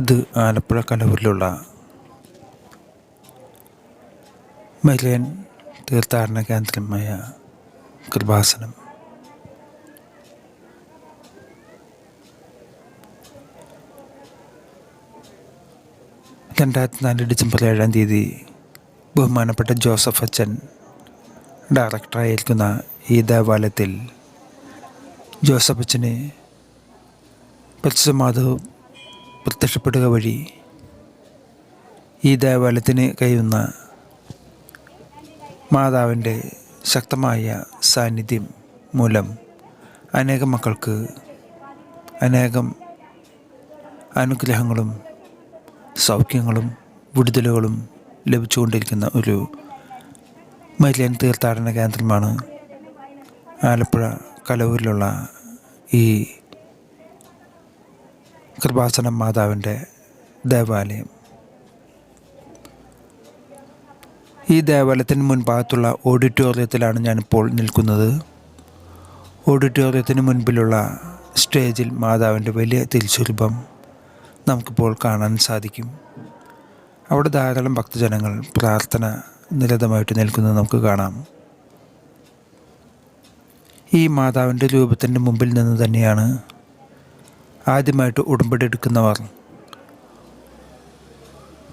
ഇത് ആലപ്പുഴ കണ്ണൂരിലുള്ള മരിയൻ തീർത്ഥാടന കേന്ദ്രമായ കൃപാസനം. രണ്ടായിരത്തി നാല് ഡിസംബർ ഏഴാം തീയതി ബഹുമാനപ്പെട്ട ജോസഫ് അച്ഛൻ ഡയറക്ടറായിരിക്കുന്ന ഈ ദേവാലയത്തിൽ ജോസഫ് അച്ഛന് പരിശുദ്ധ പ്രത്യക്ഷപ്പെടുക വഴി ഈ ദേവാലയത്തിന് കഴിയുന്ന മാതാവിന്റെ ശക്തമായ സാന്നിധ്യം മൂലം അനേകം മക്കൾക്ക് അനേകം അനുഗ്രഹങ്ങളും സൗഖ്യങ്ങളും വിടുതലുകളും ലഭിച്ചുകൊണ്ടിരിക്കുന്ന ഒരു മരിയൻ തീർത്ഥാടന കേന്ദ്രമാണ് ആലപ്പുഴ കലവൂരിലുള്ള ഈ കൃപാസനം മാതാവിന്റെ ദേവാലയം. ഈ ദേവാലയത്തിന് മുൻഭാഗത്തുള്ള ഓഡിറ്റോറിയത്തിലാണ് ഞാനിപ്പോൾ നിൽക്കുന്നത്. ഓഡിറ്റോറിയത്തിന് മുൻപിലുള്ള സ്റ്റേജിൽ മാതാവിന്റെ വലിയ തിരിച്ചുരൂപം നമുക്കിപ്പോൾ കാണാൻ സാധിക്കും. അവിടെ ധാരാളം ഭക്തജനങ്ങൾ പ്രാർത്ഥന നിരതമായിട്ട് നിൽക്കുന്നത് നമുക്ക് കാണാം. ഈ മാതാവിന്റെ രൂപത്തിന്റെ മുമ്പിൽ നിന്ന് തന്നെയാണ് ആദ്യമായിട്ട് ഉടമ്പടി എടുക്കുന്നവർ.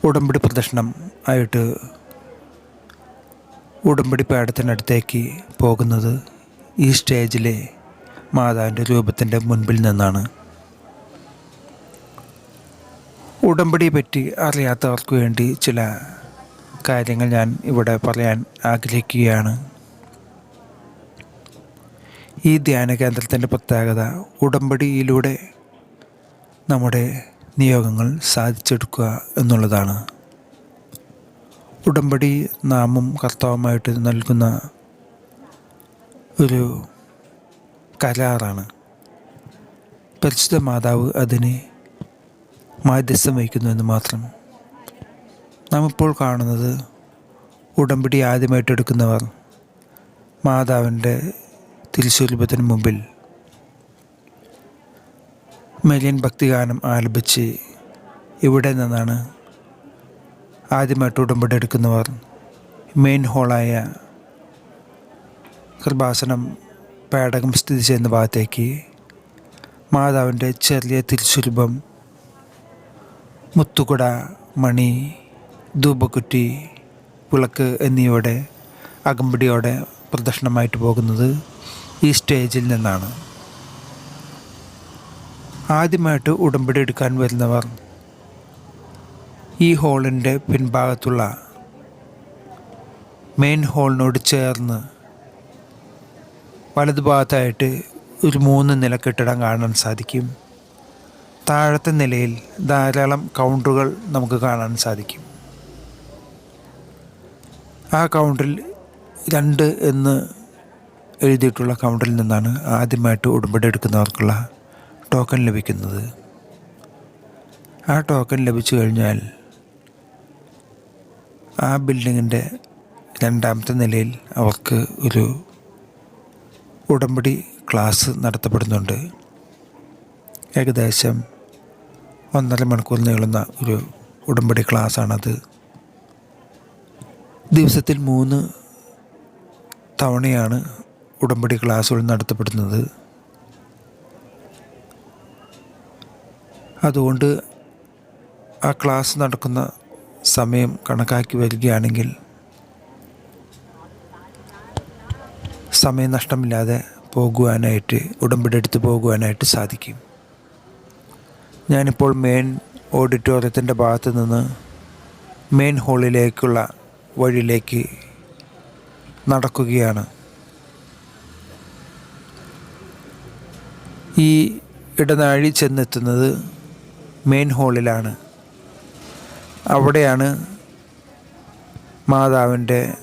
ഉടമ്പടി പ്രദർശനം ആയിട്ട് ഉടമ്പടി പാടത്തിനടുത്തേക്ക് പോകുന്നത് ഈ സ്റ്റേജിലെ മാതാവിന്റെ രൂപത്തിന്റെ മുൻപിൽ നിന്നാണ്. ഉടമ്പടിയെ പറ്റി അറിയാത്തവർക്ക് വേണ്ടി ചില കാര്യങ്ങൾ ഞാൻ ഇവിടെ പറയാൻ ആഗ്രഹിക്കുകയാണ്. ഈ ധ്യാന കേന്ദ്രത്തിന്റെ പ്രത്യേകത ഉടമ്പടിയിലൂടെ നമ്മുടെ നിയോഗങ്ങൾ സാധിച്ചെടുക്കുക എന്നുള്ളതാണ്. ഉടമ്പടി നാമും കർത്താവുമായിട്ട് നൽകുന്ന ഒരു കരാറാണ്. പരിശുദ്ധ മാതാവ് അതിന് മാധ്യസ്ഥം വഹിക്കുന്നു എന്ന് മാത്രം. നാം ഇപ്പോൾ കാണുന്നത് ഉടമ്പടി ആദ്യമായിട്ട് എടുക്കുന്നവർ മാതാവിന്റെ തിരുസ്വരൂപത്തിന് മുമ്പിൽ മെലിയൻ ഭക്തിഗാനം ആലപിച്ച് ഇവിടെ നിന്നാണ് ആദ്യമായിട്ട് ഉടമ്പടി എടുക്കുന്നവർ മെയിൻ ഹോളായ കൃപാസനം പേടകം സ്ഥിതി ചെയ്യുന്ന ഭാഗത്തേക്ക് മാതാവിന്റെ ചെറിയ തിരിച്ചുരുപം മുത്തുകുട മണി ധൂപക്കുറ്റി വിളക്ക് എന്നിവയുടെ അകമ്പടിയോടെ പ്രദക്ഷിണമായിട്ട് പോകുന്നത് ഈ സ്റ്റേജിൽ നിന്നാണ്. ആദ്യമായിട്ട് ഉടമ്പടി എടുക്കാൻ വരുന്നവർ ഈ ഹോളിന്റെ പിൻഭാഗത്തുള്ള മെയിൻ ഹോളിനോട് ചേർന്ന് വലതുഭാഗത്തായിട്ട് ഒരു മൂന്ന് നില കെട്ടിടം കാണാൻ സാധിക്കും. താഴത്തെ നിലയിൽ ധാരാളം കൗണ്ടറുകൾ നമുക്ക് കാണാൻ സാധിക്കും. ആ കൗണ്ടറിൽ രണ്ട് എന്ന് എഴുതിയിട്ടുള്ള കൗണ്ടറിൽ നിന്നാണ് ആദ്യമായിട്ട് ഉടമ്പടി എടുക്കുന്നവർക്കുള്ള ടോക്കൺ ലഭിക്കുന്നത്. ആ ടോക്കൺ ലഭിച്ചു കഴിഞ്ഞാൽ ആ ബിൽഡിങ്ങിന്റെ രണ്ടാമത്തെ നിലയിൽ അവർക്ക് ഒരു ഉടമ്പടി ക്ലാസ് നടത്തപ്പെടുന്നുണ്ട്. ഏകദേശം ഒന്നര മണിക്കൂർ നീളുന്ന ഒരു ഉടമ്പടി ക്ലാസ്സാണത് ദിവസത്തിൽ മൂന്ന് തവണയാണ് ഉടമ്പടി ക്ലാസ്സുകൾ നടത്തപ്പെടുന്നത്. അതുകൊണ്ട് ആ ക്ലാസ് നടക്കുന്ന സമയം കണക്കാക്കി വരികയാണെങ്കിൽ സമയം നഷ്ടമില്ലാതെ പോകുവാനായിട്ട് ഉടമ്പടി എടുത്ത് പോകുവാനായിട്ട് സാധിക്കും. ഞാനിപ്പോൾ മെയിൻ ഓഡിറ്റോറിയത്തിന്റെ ഭാഗത്ത് നിന്ന് മെയിൻ ഹാളിലേക്കുള്ള വഴിയിലേക്ക് നടക്കുകയാണ്. ഈ ഇടനാഴി ചെന്നെത്തുന്നത് മെയിൻ ഹാളിലാണ് അവിടെയാണ് മാതാവിന്റെ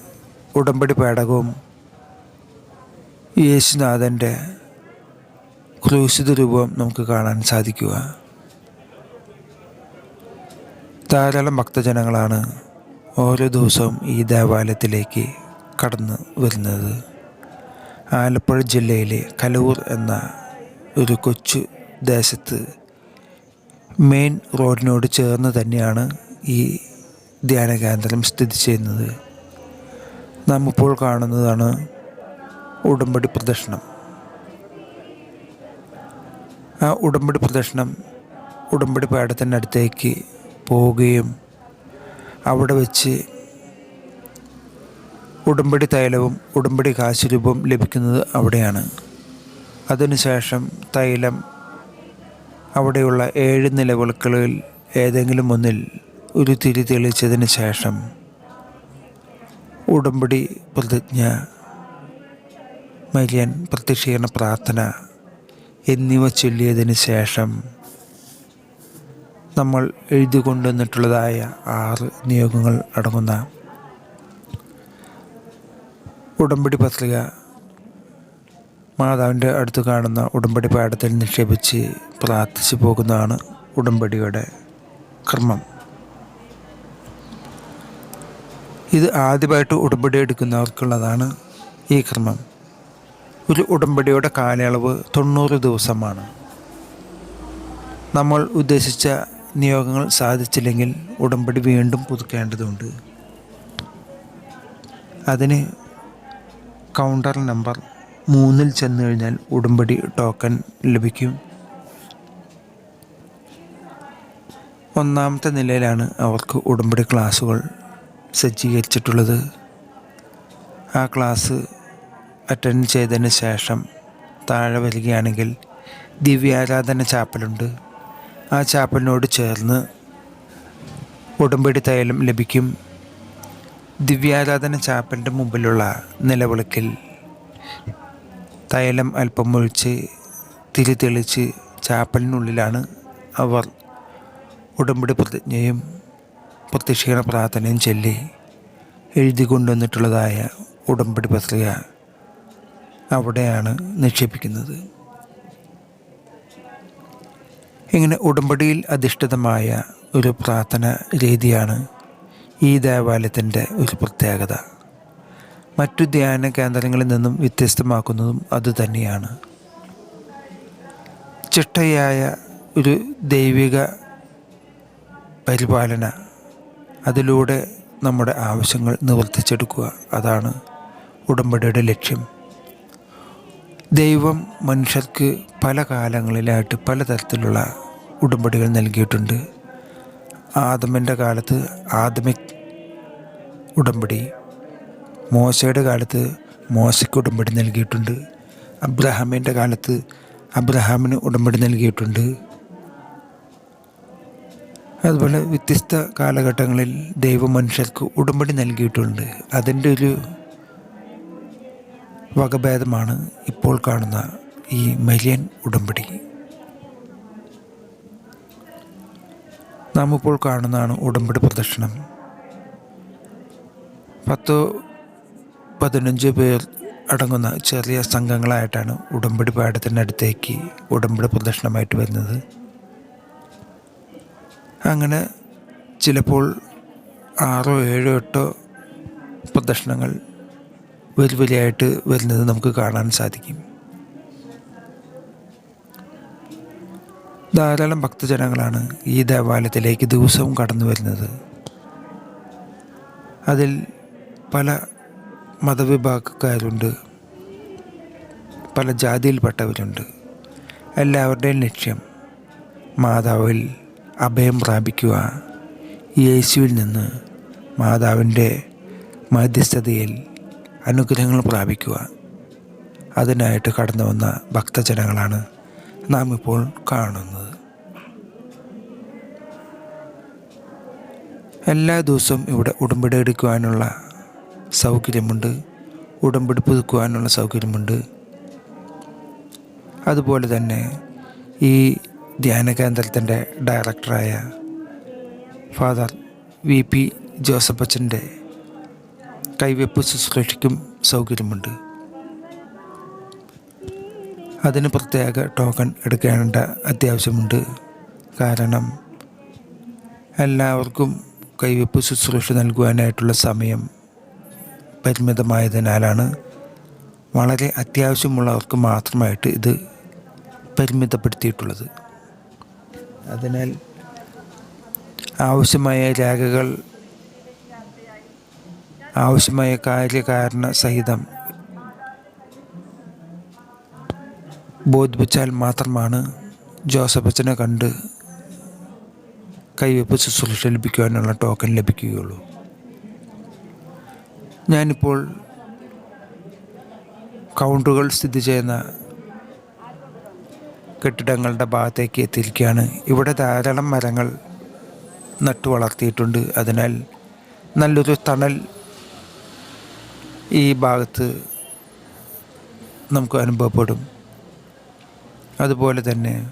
ഉടമ്പടി പേടകവും യേശുനാഥന്റെ ക്രൂശിത രൂപം നമുക്ക് കാണാൻ സാധിക്കുക. ധാരാളം ഭക്തജനങ്ങളാണ് ഓരോ ദിവസവും ഈ ദേവാലയത്തിലേക്ക് കടന്നു വരുന്നത്. ആലപ്പുഴ ജില്ലയിലെ കലൂർ എന്ന ഒരു കൊച്ചു ദേശത്ത് മെയിൻ റോഡിനോട് ചേർന്ന് തന്നെയാണ് ഈ ധ്യാന കേന്ദ്രം സ്ഥിതി ചെയ്യുന്നത്. നാം ഇപ്പോൾ കാണുന്നതാണ് ഉടമ്പടി പ്രദക്ഷിണം ആ ഉടമ്പടി പ്രദക്ഷിണം ഉടമ്പടി അടുത്തേക്ക് പോവുകയും അവിടെ വെച്ച് ഉടമ്പടി തൈലവും ഉടമ്പടി കാശുരൂപവും ലഭിക്കുന്നത് അവിടെയാണ്. അതിനുശേഷം തൈലം അവിടെയുള്ള ഏഴ് നിലവിളക്കുകളിൽ ഏതെങ്കിലും ഒന്നിൽ ഒരു തിരി തെളിച്ചതിന് ശേഷം ഉടമ്പടി പ്രതിജ്ഞ മരിയൻ പ്രത്യക്ഷീകരണ പ്രാർത്ഥന എന്നിവ ചൊല്ലിയതിന് ശേഷം നമ്മൾ എഴുതി കൊണ്ടുവന്നിട്ടുള്ളതായ ആറ് നിയോഗങ്ങൾ അടങ്ങുന്ന ഉടമ്പടി പത്രിക മാതാവിന്റെ അടുത്ത് കാണുന്ന ഉടമ്പടി പാഠത്തിൽ നിക്ഷേപിച്ച് പ്രാർത്ഥിച്ചു പോകുന്നതാണ് ഉടമ്പടിയുടെ ക്രമം ഇത് ആദ്യമായിട്ട് ഉടമ്പടി എടുക്കുന്നവർക്കുള്ളതാണ് ഈ ക്രമം ഒരു ഉടമ്പടിയുടെ കാലയളവ് തൊണ്ണൂറ് ദിവസമാണ്. നമ്മൾ ഉദ്ദേശിച്ച നിയോഗങ്ങൾ സാധിച്ചില്ലെങ്കിൽ ഉടമ്പടി വീണ്ടും പുതുക്കേണ്ടതുണ്ട്. അതിന് കൗണ്ടർ നമ്പർ മൂന്നിൽ ചെന്ന് കഴിഞ്ഞാൽ ഉടമ്പടി ടോക്കൺ ലഭിക്കും. ഒന്നാമത്തെ നിലയിലാണ് അവർക്ക് ഉടമ്പടി ക്ലാസ്സുകൾ സജ്ജീകരിച്ചിട്ടുള്ളത്. ആ ക്ലാസ് അറ്റൻഡ് ചെയ്തതിന് ശേഷം താഴെ വരികയാണെങ്കിൽ ദിവ്യാരാധന ചാപ്പലുണ്ട്. ആ ചാപ്പലിനോട് ചേർന്ന് ഉടമ്പടി തൈലം ലഭിക്കും. ദിവ്യാരാധന ചാപ്പലിന്റെ മുമ്പിലുള്ള നിലവിളക്കിൽ തൈലം അല്പം ഒഴിച്ച് തിരി തെളിച്ച് ചാപ്പലിനുള്ളിലാണ് അവർ ഉടമ്പടി പ്രതിജ്ഞയും പ്രത്യക്ഷീകരണ പ്രാർത്ഥനയും ചൊല്ലി എഴുതി കൊണ്ടുവന്നിട്ടുള്ളതായ ഉടമ്പടി പത്രിക അവിടെയാണ് നിക്ഷേപിക്കുന്നത്. ഇങ്ങനെ ഉടമ്പടിയിൽ അധിഷ്ഠിതമായ ഒരു പ്രാർത്ഥന രീതിയാണ് ഈ ദേവാലയത്തിന്റെ ഒരു പ്രത്യേകത. മറ്റു ധ്യാന കേന്ദ്രങ്ങളിൽ നിന്നും വ്യത്യസ്തമാക്കുന്നതും അതുതന്നെയാണ് ചിട്ടയായ ഒരു ദൈവിക പരിപാലന അതിലൂടെ നമ്മുടെ ആവശ്യങ്ങൾ നിവർത്തിച്ചെടുക്കുക അതാണ് ഉടമ്പടിയുടെ ലക്ഷ്യം. ദൈവം മനുഷ്യർക്ക് പല കാലങ്ങളിലായിട്ട് പലതരത്തിലുള്ള ഉടമ്പടികൾ നൽകിയിട്ടുണ്ട്. ആദമിന്റെ കാലത്ത് ആദമിക് ഉടമ്പടി മോശയുടെ കാലത്ത് മോശയ്ക്ക് ഉടമ്പടി നൽകിയിട്ടുണ്ട്. അബ്രഹാമിന്റെ കാലത്ത് അബ്രഹാമിന് ഉടമ്പടി നൽകിയിട്ടുണ്ട്. അതുപോലെ വ്യത്യസ്ത കാലഘട്ടങ്ങളിൽ ദൈവം മനുഷ്യർക്ക് ഉടമ്പടി നൽകിയിട്ടുണ്ട്. അതിന്റെ ഒരു വകഭേദമാണ് ഇപ്പോൾ കാണുന്ന ഈ മരിയൻ ഉടമ്പടി. നാം ഇപ്പോൾ കാണുന്നതാണ് ഉടമ്പടി പ്രദർശനം പത്തോ പതിനഞ്ച് പേർ അടങ്ങുന്ന ചെറിയ സംഘങ്ങളായിട്ടാണ് ഉടമ്പടി പാടത്തിനടുത്തേക്ക് ഉടമ്പടി പ്രദർശനമായിട്ട് വരുന്നത്. അങ്ങനെ ചിലപ്പോൾ ആറോ ഏഴോ എട്ടോ പ്രദർശനങ്ങൾ വരി വരിയായിട്ട് വരുന്നത് നമുക്ക് കാണാൻ സാധിക്കും. ധാരാളം ഭക്തജനങ്ങളാണ് ഈ ദേവാലയത്തിലേക്ക് ദിവസവും കടന്നു വരുന്നത്. അതിൽ പല മതവിഭാഗക്കാരുണ്ട്. പല ജാതിയിൽപ്പെട്ടവരുണ്ട്. എല്ലാവരുടെയും ലക്ഷ്യം മാതാവിൽ അഭയം പ്രാപിക്കുക. യേശുവിൽ നിന്ന് മാതാവിന്റെ മധ്യസ്ഥതയിൽ അനുഗ്രഹങ്ങൾ പ്രാപിക്കുക. അതിനായിട്ട് കടന്നു വന്ന ഭക്തജനങ്ങളാണ് നാം ഇപ്പോൾ കാണുന്നത്. എല്ലാ ദിവസവും ഇവിടെ ഉടമ്പടി എടുക്കുവാനുള്ള സൗകര്യമുണ്ട്. ഉടമ്പടി പുതുക്കുവാനുള്ള സൗകര്യമുണ്ട്. അതുപോലെ തന്നെ ഈ ധ്യാന കേന്ദ്രത്തിന്റെ ഡയറക്ടറായ ഫാദർ വി പി ജോസഫ് അച്ഛന്റെ കൈവെപ്പ് ശുശ്രൂഷയ്ക്കും സൗകര്യമുണ്ട്. അതിന് പ്രത്യേക ടോക്കൺ എടുക്കേണ്ട അത്യാവശ്യമുണ്ട്. കാരണം എല്ലാവർക്കും കൈവെപ്പ് ശുശ്രൂഷ നൽകുവാനായിട്ടുള്ള സമയം പരിമിതമായതിനാലാണ് വളരെ അത്യാവശ്യമുള്ളവർക്ക് മാത്രമായിട്ട് ഇത് പരിമിതപ്പെടുത്തിയിട്ടുള്ളത്. അതിനാൽ ആവശ്യമായ രേഖകൾ ആവശ്യമായ കാര്യകാരണ സഹിതം ബോധിപ്പിച്ചാൽ മാത്രമാണ് ജോസഫ് അച്ഛനെ കണ്ട് കൈവെപ്പ് ശുശ്രൂഷ ലഭിക്കുവാനുള്ള ടോക്കൺ ലഭിക്കുകയുള്ളൂ. ഞാനിപ്പോൾ കൗണ്ടുകൾ സ്ഥിതി ചെയ്യുന്ന കെട്ടിടങ്ങളുടെ ഭാഗത്തേക്ക് എത്തിയിരിക്കുകയാണ്. ഇവിടെ ധാരാളം മരങ്ങൾ നട്ടു വളർത്തിയിട്ടുണ്ട്. അതിനാൽ നല്ലൊരു തണൽ ഈ ഭാഗത്ത് നമുക്ക് അനുഭവപ്പെടും. അതുപോലെ തന്നെ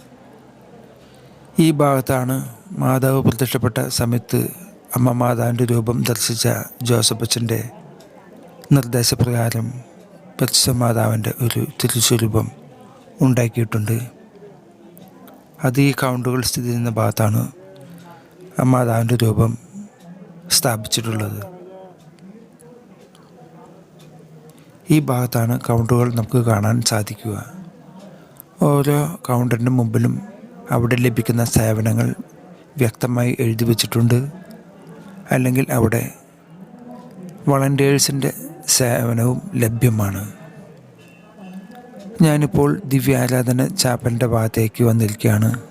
ഈ ഭാഗത്താണ് മാതാവ് പ്രത്യക്ഷപ്പെട്ട സമയത്ത് അമ്മ മാതാവിന്റെ രൂപം ദർശിച്ച ജോസഫ് അച്ഛന്റെ നിർദ്ദേശപ്രകാരം പരിശുദ്ധമാതാവിന്റെ മാതാവിന്റെ ഒരു തിരുസ്വരൂപം ഉണ്ടാക്കിയിട്ടുണ്ട്. അത് ഈ കൗണ്ടുകൾ സ്ഥിതി ചെയ്യുന്ന ഭാഗത്താണ് ആ മാതാവിന്റെ രൂപം സ്ഥാപിച്ചിട്ടുള്ളത്. ഈ ഭാഗത്താണ് കൗണ്ടുകൾ നമുക്ക് കാണാൻ സാധിക്കുക. ഓരോ കൗണ്ടറിന്റെ മുമ്പിലും അവിടെ ലഭിക്കുന്ന സേവനങ്ങൾ വ്യക്തമായി എഴുതി വച്ചിട്ടുണ്ട്. അല്ലെങ്കിൽ അവിടെ വളണ്ടിയേഴ്സിന്റെ സേവനവും ലഭ്യമാണ്. ഞാനിപ്പോൾ ദിവ്യാരാധന ചാപ്പലിന്റെ ഭാഗത്തേക്ക് വന്നിരിക്കുകയാണ്.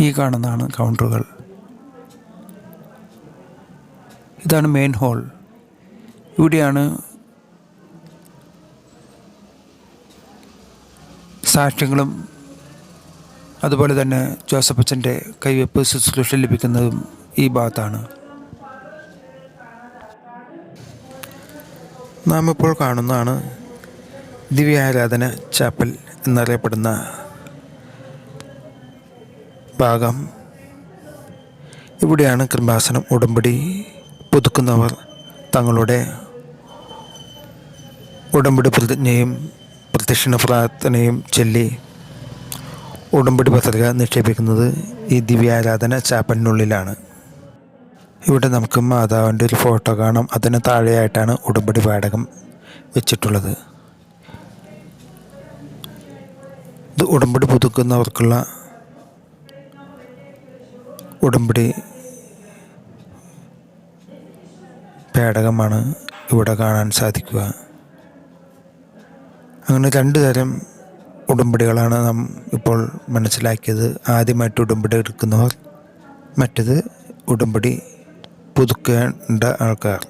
ഈ കാണുന്നതാണ് കൗണ്ടറുകൾ. ഇതാണ് മെയിൻ ഹോൾ. ഇവിടെയാണ് സാക്ഷ്യങ്ങളും അതുപോലെ തന്നെ ജോസഫ് അച്ഛന്റെ കൈവയ്പ്പ് ശുശ്രൂഷ ലഭിക്കുന്നതും ഈ ഭാഗത്താണ്. നാം ഇപ്പോൾ കാണുന്നതാണ് ദിവ്യാരാധന ചാപ്പൽ എന്നറിയപ്പെടുന്ന ഭാഗം. ഇവിടെയാണ് കൃപാസനം ഉടമ്പടി പുതുക്കുന്നവർ തങ്ങളുടെ ഉടമ്പടി പ്രതിജ്ഞയും പ്രദക്ഷിണ പ്രാർത്ഥനയും ചൊല്ലി ഉടമ്പടി പത്രിക നിക്ഷേപിക്കുന്നത് ഈ ദിവ്യാരാധന ചാപ്പലിനുള്ളിലാണ്. ഇവിടെ നമുക്ക് മാതാവിന്റെ ഒരു ഫോട്ടോ കാണാം. അതിന് താഴെയായിട്ടാണ് ഉടമ്പടി പാടകം വെച്ചിട്ടുള്ളത്. ഇത് ഉടമ്പടി പുതുക്കുന്നവർക്കുള്ള ഉടമ്പടി പേടകമാണ് ഇവിടെ കാണാൻ സാധിക്കുക. അങ്ങനെ രണ്ട് തരം ഉടമ്പടികളാണ് നാം ഇപ്പോൾ മനസ്സിലാക്കിയത്. ആദ്യമായിട്ട് ഉടമ്പടി എടുക്കുന്നവർ മറ്റത് ഉടമ്പടി പുതുക്കേണ്ട ആൾക്കാർ.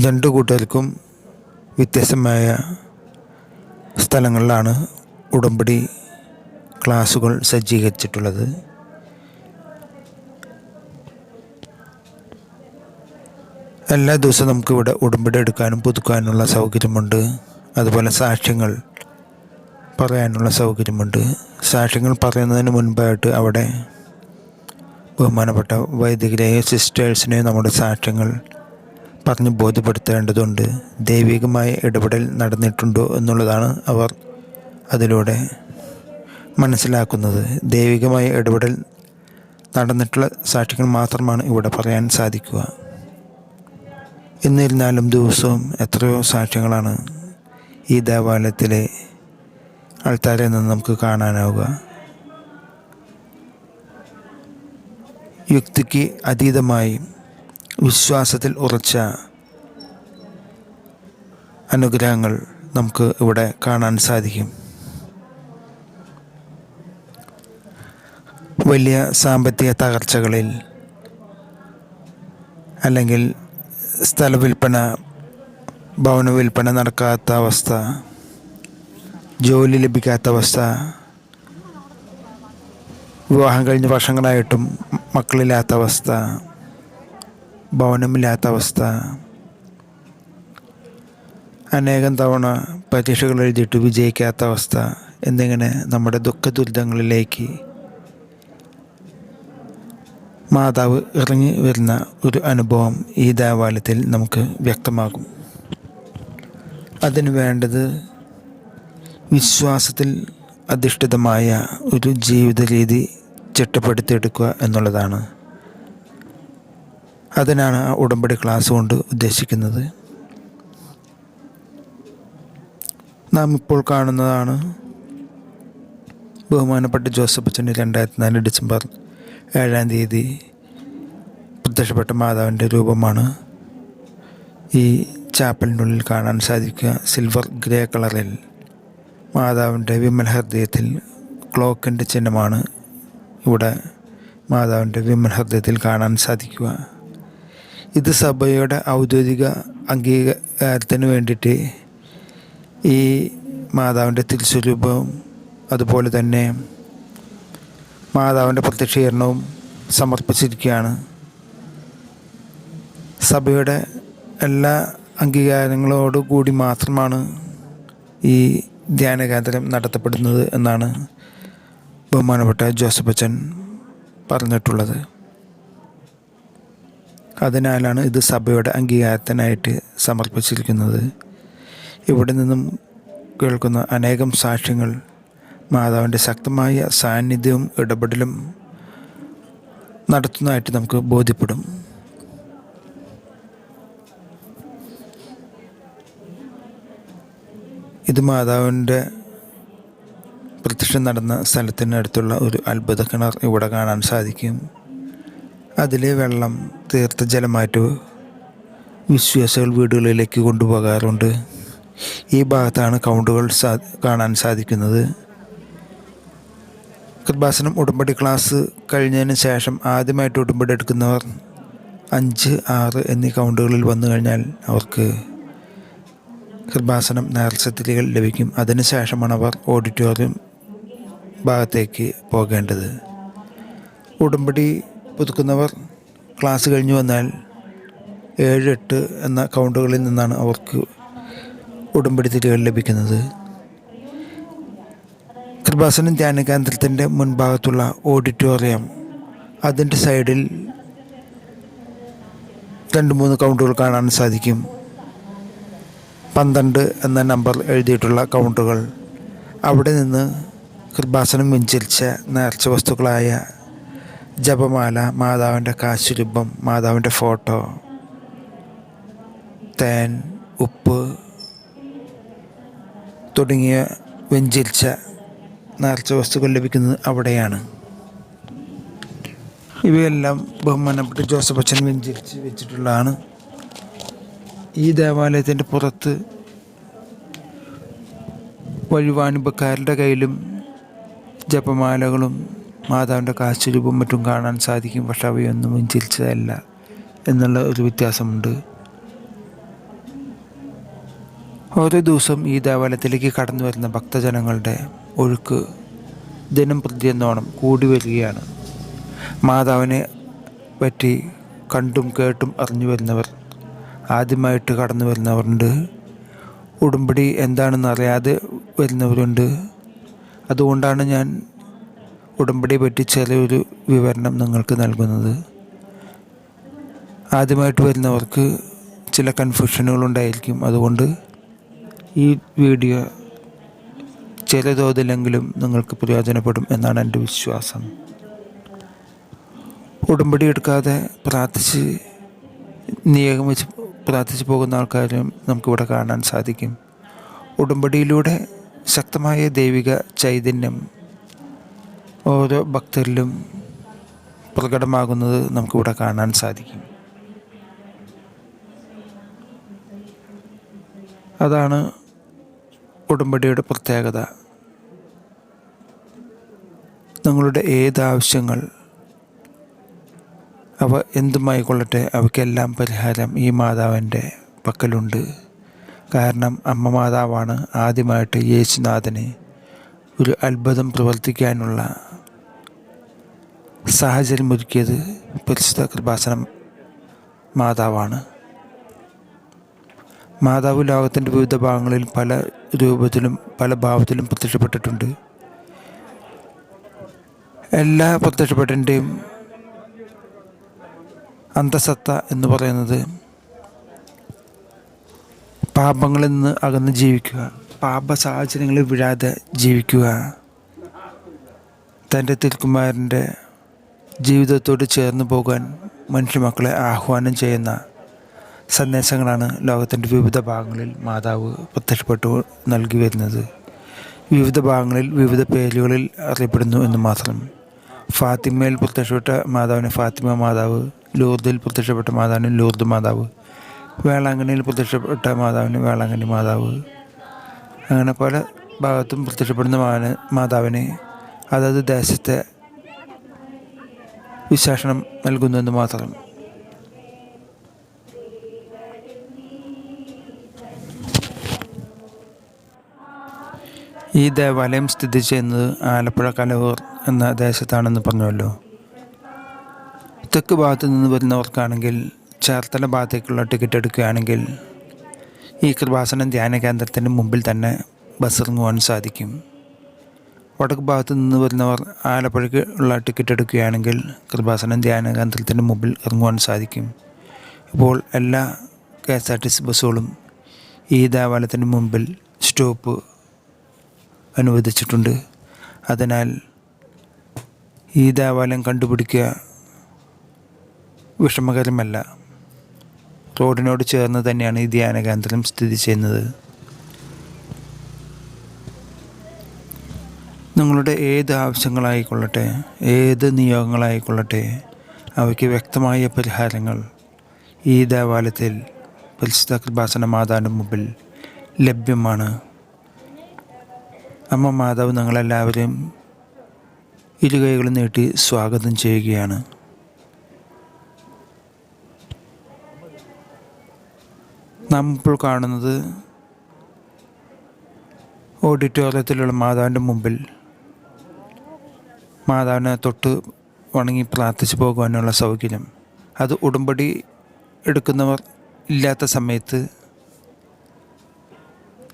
രണ്ടു കൂട്ടർക്കും വ്യത്യസ്തമായ സ്ഥലങ്ങളിലാണ് ഉടമ്പടി ക്ലാസുകൾ സജ്ജീകരിച്ചിട്ടുള്ളത്. എല്ലാ ദിവസവും നമുക്കിവിടെ ഉടമ്പടി എടുക്കാനും പുതുക്കാനുള്ള സൗകര്യമുണ്ട്. അതുപോലെ സാക്ഷ്യങ്ങൾ പറയാനുള്ള സൗകര്യമുണ്ട്. സാക്ഷ്യങ്ങൾ പറയുന്നതിന് മുൻപായിട്ട് അവിടെ ബഹുമാനപ്പെട്ട വൈദികരെയും സിസ്റ്റേഴ്സിനെയും നമ്മുടെ സാക്ഷ്യങ്ങൾ പറഞ്ഞ് ബോധ്യപ്പെടുത്തേണ്ടതുണ്ട്. ദൈവികമായ ഇടപെടൽ നടന്നിട്ടുണ്ടോ എന്നുള്ളതാണ് അവർ അതിലൂടെ മനസ്സിലാക്കുന്നത്. ദൈവികമായ ഇടപെടൽ നടന്നിട്ടുള്ള സാക്ഷ്യങ്ങൾ മാത്രമാണ് ഇവിടെ പറയാൻ സാധിക്കുക. എന്നിരുന്നാലും ദിവസവും എത്രയോ സാക്ഷ്യങ്ങളാണ് ഈ ദേവാലയത്തിലെ ആൾക്കാരെ നിന്ന് നമുക്ക് കാണാനാവുക. യുക്തിക്ക് അതീതമായി വിശ്വാസത്തിൽ ഉറച്ച അനുഗ്രഹങ്ങൾ നമുക്ക് ഇവിടെ കാണാൻ സാധിക്കും. വലിയ സാമ്പത്തിക തകർച്ചകളിൽ അല്ലെങ്കിൽ സ്ഥലവിൽപ്പന ഭവന വിൽപ്പന നടക്കാത്ത അവസ്ഥ ജോലി ലഭിക്കാത്ത അവസ്ഥ വിവാഹം കഴിഞ്ഞ വർഷങ്ങളായിട്ടും മക്കളില്ലാത്ത അവസ്ഥ ഭവനമില്ലാത്ത അവസ്ഥ അനേകം തവണ പരീക്ഷകൾ എഴുതിയിട്ട് വിജയിക്കാത്ത അവസ്ഥ എന്നിങ്ങനെ നമ്മുടെ ദുഃഖ ദുരിതങ്ങളിലേക്ക് മാതാവ് ഇറങ്ങി വരുന്ന ഒരു അനുഭവം ഈ ദേവാലയത്തിൽ നമുക്ക് വ്യക്തമാകും. അതിന് വേണ്ടത് വിശ്വാസത്തിൽ അധിഷ്ഠിതമായ ഒരു ജീവിത രീതി ചിട്ടപ്പെടുത്തിയെടുക്കുക എന്നുള്ളതാണ്. അതിനാണ് ഉടമ്പടി ക്ലാസ് കൊണ്ട് ഉദ്ദേശിക്കുന്നത്. നാം ഇപ്പോൾ കാണുന്നതാണ് ബഹുമാനപ്പെട്ട ജോസഫ് അച്ഛന്റെ രണ്ടായിരത്തി നാല് ഡിസംബർ ഏഴാം തീയതി പ്രത്യക്ഷപ്പെട്ട മാതാവിന്റെ രൂപമാണ്. ഈ ചാപ്പലിനുള്ളിൽ കാണാൻ സാധിക്കുക സിൽവർ ഗ്രേ കളറിൽ മാതാവിന്റെ വിമൽ ഹൃദയത്തിൽ ക്ലോക്കിന്റെ ചിഹ്നമാണ്. ഇവിടെ മാതാവിന്റെ വിമല ഹൃദയത്തിൽ കാണാൻ സാധിക്കുക. ഇത് സഭയുടെ ഔദ്യോഗിക അംഗീകാരത്തിന് വേണ്ടിയിട്ട് ഈ മാതാവിന്റെ തിരുസ്വരൂപവും അതുപോലെ തന്നെ മാതാവിന്റെ പ്രത്യക്ഷീകരണവും സമർപ്പിച്ചിരിക്കുകയാണ്. സഭയുടെ എല്ലാ അംഗീകാരങ്ങളോടു കൂടി മാത്രമാണ് ഈ ധ്യാനകേന്ദ്രം നടത്തപ്പെടുന്നത് എന്നാണ് ബഹുമാനപ്പെട്ട ജോസഫ് അച്ഛൻ പറഞ്ഞിട്ടുള്ളത്. അതിനാലാണ് ഇത് സഭയുടെ അംഗീകാരത്തിനായിട്ട് സമർപ്പിച്ചിരിക്കുന്നത്. ഇവിടെ നിന്നും കേൾക്കുന്ന അനേകം സാക്ഷ്യങ്ങൾ മാതാവിന്റെ ശക്തമായ സാന്നിധ്യവും ഇടപെടലും നടത്തുന്നതായിട്ട് നമുക്ക് ബോധ്യപ്പെടും. ഇത് മാതാവിന്റെ പ്രത്യക്ഷം നടന്ന സ്ഥലത്തിനടുത്തുള്ള ഒരു അത്ഭുത കിണർ ഇവിടെ കാണാൻ സാധിക്കും. അതിലെ വെള്ളം തീർത്ത ജലമായിട്ട് വിശ്വാസികൾ വീടുകളിലേക്ക് കൊണ്ടുപോകാറുണ്ട്. ഈ ഭാഗത്താണ് കൗണ്ടുകൾ സാ കാണാൻ സാധിക്കുന്നത്. കൃപാസനം ഉടമ്പടി ക്ലാസ് കഴിഞ്ഞതിന് ശേഷം ആദ്യമായിട്ട് ഉടമ്പടി എടുക്കുന്നവർ അഞ്ച് ആറ് എന്നീ കൗണ്ടുകളിൽ വന്നു കഴിഞ്ഞാൽ അവർക്ക് കൃപാസനം നേർച്ചത്തിലുകൾ ലഭിക്കും. അതിനുശേഷമാണ് അവർ ഓഡിറ്റോറിയം ഭാഗത്തേക്ക് പോകേണ്ടത്. ഉടമ്പടി പുതുക്കുന്നവർ ക്ലാസ് കഴിഞ്ഞു വന്നാൽ ഏഴ് എട്ട് എന്ന കൗണ്ടുകളിൽ നിന്നാണ് അവർക്ക് ഉടമ്പടി തിരികൾ ലഭിക്കുന്നത്. കൃപാസനം ധ്യാന കേന്ദ്രത്തിന്റെ മുൻഭാഗത്തുള്ള ഓഡിറ്റോറിയം. അതിന്റെ സൈഡിൽ രണ്ട് മൂന്ന് കൗണ്ടുകൾ കാണാൻ സാധിക്കും. പന്ത്രണ്ട് എന്ന നമ്പർ എഴുതിയിട്ടുള്ള കൗണ്ടുകൾ. അവിടെ നിന്ന് കൃപാസനം വെഞ്ചരിച്ച നേർച്ച വസ്തുക്കളായ ജപമാല മാതാവിന്റെ കാശുരൂപം മാതാവിന്റെ ഫോട്ടോ തേൻ ഉപ്പ് തുടങ്ങിയ വെഞ്ചരിച്ച നേർച്ച വസ്തുക്കൾ ലഭിക്കുന്നത് അവിടെയാണ്. ഇവയെല്ലാം ബഹുമാനപ്പെട്ട ജോസഫ് അച്ഛൻ വെഞ്ചരിച്ച് വെച്ചിട്ടുള്ളതാണ്. ഈ ദേവാലയത്തിന്റെ പുറത്ത് വഴിവാണിപ്പക്കാരുടെ കയ്യിലും ജപമാലകളും മാതാവിന്റെ കാശുരൂപം മറ്റും കാണാൻ സാധിക്കും. പക്ഷെ അവയൊന്നും വെഞ്ചരിച്ചതല്ല എന്നുള്ള ഒരു വ്യത്യാസമുണ്ട്. ഓരോ ദിവസം ഈ ദേവാലയത്തിലേക്ക് കടന്നു വരുന്ന ഭക്തജനങ്ങളുടെ ഒഴുക്ക് ദിനം പ്രതി എന്നോണം കൂടി വരികയാണ്. മാതാവിനെ പറ്റി കണ്ടും കേട്ടും അറിഞ്ഞു വരുന്നവർ ആദ്യമായിട്ട് കടന്നു വരുന്നവരുണ്ട്. ഉടുമ്പടി എന്താണെന്ന് അറിയാതെ വരുന്നവരുണ്ട്. അതുകൊണ്ടാണ് ഞാൻ ഉടമ്പടിയെ പറ്റി ചെറിയൊരു വിവരണം നിങ്ങൾക്ക് നൽകുന്നത്. ആദ്യമായിട്ട് വരുന്നവർക്ക് ചില കൺഫ്യൂഷനുകൾ ഉണ്ടായിരിക്കും അതുകൊണ്ട് ഈ വീഡിയോ ചില തോതിലെങ്കിലും നിങ്ങൾക്ക് പ്രയോജനപ്പെടും എന്നാണ് എന്റെ വിശ്വാസം. ഉടമ്പടി എടുക്കാതെ പ്രാർത്ഥിച്ച് നിയോഗം വെച്ച് പ്രാർത്ഥിച്ചു പോകുന്ന ആൾക്കാരും നമുക്കിവിടെ കാണാൻ സാധിക്കും. ഉടമ്പടിയിലൂടെ ശക്തമായ ദൈവിക ചൈതന്യം ഓരോ ഭക്തരിലും പ്രകടമാകുന്നത് നമുക്കിവിടെ കാണാൻ സാധിക്കും. അതാണ് ഉടമ്പടിയുടെ പ്രത്യേകത. നിങ്ങളുടെ ഏത് ആവശ്യങ്ങൾ അവ എന്തുമായിക്കൊള്ളട്ടെ അവയ്ക്കെല്ലാം പരിഹാരം ഈ മാതാവിന്റെ പക്കലുണ്ട്. കാരണം അമ്മ മാതാവാണ് ആദ്യമായിട്ട് യേശുനാഥന് ഒരു അത്ഭുതം പ്രവർത്തിക്കാനുള്ള സാഹചര്യം ഒരുക്കിയത് പരിശുദ്ധ കൃപാസനം മാതാവാണ്. മാതാവ് ലോകത്തിന്റെ വിവിധ ഭാഗങ്ങളിൽ പല രൂപത്തിലും പല ഭാവത്തിലും പ്രത്യക്ഷപ്പെട്ടിട്ടുണ്ട്. എല്ലാ പ്രത്യക്ഷപ്പെട്ടതിന്റെയും അന്തസത്ത എന്ന് പറയുന്നത് പാപങ്ങളിൽ നിന്ന് അകന്ന് ജീവിക്കുക. പാപ സാഹചര്യങ്ങളിൽ വിഴാതെ ജീവിക്കുക. തന്റെ തിൽക്കുമാരന്റെ ജീവിതത്തോട് ചേർന്ന് പോകാൻ മനുഷ്യമക്കളെ ആഹ്വാനം ചെയ്യുന്ന സന്ദേശങ്ങളാണ് ലോകത്തിന്റെ വിവിധ ഭാഗങ്ങളിൽ മാതാവ് പ്രത്യക്ഷപ്പെട്ടു നൽകി വരുന്നത്. വിവിധ ഭാഗങ്ങളിൽ വിവിധ പേരുകളിൽ അറിയപ്പെടുന്നു എന്ന് മാത്രം. ഫാത്തിമയിൽ പ്രത്യക്ഷപ്പെട്ട മാതാവിന് ഫാത്തിമ മാതാവ് ലൂർദിൽ പ്രത്യക്ഷപ്പെട്ട മാതാവിന് ലൂർദ് മാതാവ് വേളാങ്കണ്ണിയിൽ പ്രത്യക്ഷപ്പെട്ട മാതാവിന് വേളാങ്കണ്ണി മാതാവ്. അങ്ങനെ പല ഭാഗത്തും പ്രത്യക്ഷപ്പെടുന്ന മാന മാതാവിന് അതത് ദേശത്തെ വിശേഷണം നൽകുന്നുവെന്ന് മാത്രം. ഈ ദേവാലയം സ്ഥിതി ചെയ്യുന്നത് ആലപ്പുഴ കലവൂർ എന്ന ദേശത്താണെന്ന് പറഞ്ഞുവല്ലോ. തെക്ക് ഭാഗത്തു നിന്ന് വരുന്നവർക്കാണെങ്കിൽ ചേർത്തല ഭാഗത്തേക്കുള്ള ടിക്കറ്റ് എടുക്കുകയാണെങ്കിൽ ഈ കൃപാസനം ധ്യാന കേന്ദ്രത്തിന്റെ മുമ്പിൽ തന്നെ ബസ് ഇറങ്ങുവാൻ സാധിക്കും. വടക്ക് ഭാഗത്ത് നിന്ന് വരുന്നവർ ആലപ്പുഴയ്ക്ക് ഉള്ള ടിക്കറ്റ് എടുക്കുകയാണെങ്കിൽ കൃപാസനം ധ്യാന കേന്ദ്രത്തിന്റെ മുമ്പിൽ ഇറങ്ങുവാൻ സാധിക്കും. ഇപ്പോൾ എല്ലാ K S R T C ബസ്സുകളും ഈ ദേവാലയത്തിന് മുമ്പിൽ സ്റ്റോപ്പ് അനുവദിച്ചിട്ടുണ്ട്. അതിനാൽ ഈ ദേവാലയം കണ്ടുപിടിക്കുക വിഷമകരമല്ല. റോഡിനോട് ചേർന്ന് തന്നെയാണ് ഈ ധ്യാന കേന്ദ്രം സ്ഥിതി ചെയ്യുന്നത്. നിങ്ങളുടെ ഏത് ആവശ്യങ്ങളായിക്കൊള്ളട്ടെ ഏത് നിയോഗങ്ങളായിക്കൊള്ളട്ടെ അവയ്ക്ക് വ്യക്തമായ പരിഹാരങ്ങൾ ഈ ദേവാലയത്തിൽ പരിശുദ്ധ കൃപാസന മാതാവിന്റെ മുമ്പിൽ ലഭ്യമാണ്. അമ്മ മാതാവ് നിങ്ങളെല്ലാവരെയും ഇരുകൈകളും നീട്ടി സ്വാഗതം ചെയ്യുകയാണ്. നാം ഇപ്പോൾ കാണുന്നത് ഓഡിറ്റോറിയത്തിലുള്ള മാതാവിന്റെ മുമ്പിൽ. മാതാവിനെ തൊട്ട് വണങ്ങി പ്രാർത്ഥിച്ചു പോകുവാനുള്ള സൗകര്യം. അത് ഉടമ്പടി എടുക്കുന്നവർ ഇല്ലാത്ത സമയത്ത്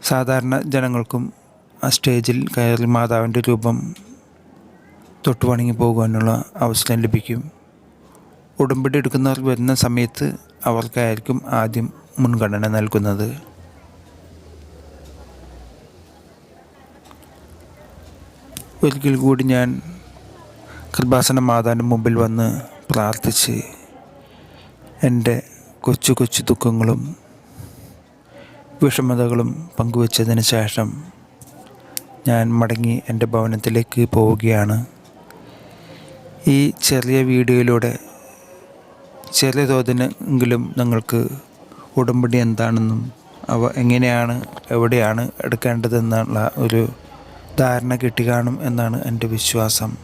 സാധാരണ ജനങ്ങൾക്കും ആ സ്റ്റേജിൽ കയറി മാതാവിന്റെ രൂപം തൊട്ട് വണങ്ങി പോകുവാനുള്ള അവസരം ലഭിക്കും. ഉടമ്പടി എടുക്കുന്നവർ വരുന്ന സമയത്ത് അവർക്കായിരിക്കും ആദ്യം മുൻഗണന നൽകുന്നത്. ഒരിക്കൽ കൂടി ഞാൻ കൃപാസന മാതാവിന്റെ മുമ്പിൽ വന്ന് പ്രാർത്ഥിച്ച് എന്റെ കൊച്ചു കൊച്ചു ദുഃഖങ്ങളും വിഷമതകളും പങ്കുവച്ചതിന് ശേഷം ഞാൻ മടങ്ങി എന്റെ ഭവനത്തിലേക്ക് പോവുകയാണ്. ഈ ചെറിയ വീഡിയോയിലൂടെ ചെറിയ തോതിനെങ്കിലും നിങ്ങൾക്ക് ഉടമ്പടി എന്താണെന്നും അവ എങ്ങനെയാണ് എവിടെയാണ് എടുക്കേണ്ടതെന്നുള്ള ഒരു ധാരണ കിട്ടി കാണും എന്നാണ് എന്റെ വിശ്വാസം.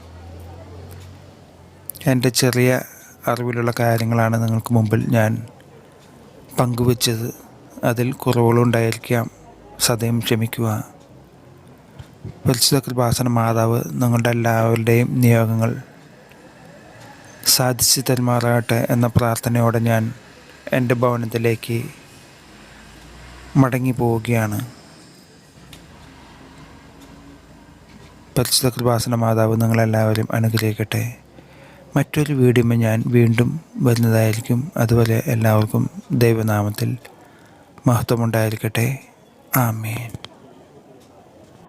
എന്റെ ചെറിയ അറിവിലുള്ള കാര്യങ്ങളാണ് നിങ്ങൾക്ക് മുമ്പിൽ ഞാൻ പങ്കുവച്ചത്. അതിൽ കുറവുകളുണ്ടായിരിക്കാം സദയം ക്ഷമിക്കുക. പരിശുദ്ധ കൃപാസന മാതാവ് നിങ്ങളുടെ എല്ലാവരുടെയും നിയോഗങ്ങൾ സാധിച്ചു തരുമാറാകട്ടെ എന്ന പ്രാർത്ഥനയോടെ ഞാൻ എന്റെ ഭവനത്തിലേക്ക് മടങ്ങി പോവുകയാണ് പരിശുദ്ധ കൃപാസന മാതാവ് നിങ്ങളെല്ലാവരും അനുഗ്രഹിക്കട്ടെ. മറ്റൊരു വീഡിയോ ഞാൻ വീണ്ടും വരുന്നതായിരിക്കും. അതുപോലെ എല്ലാവർക്കും ദൈവനാമത്തിൽ മഹത്വമുണ്ടായിരിക്കട്ടെ. ആമേൻ.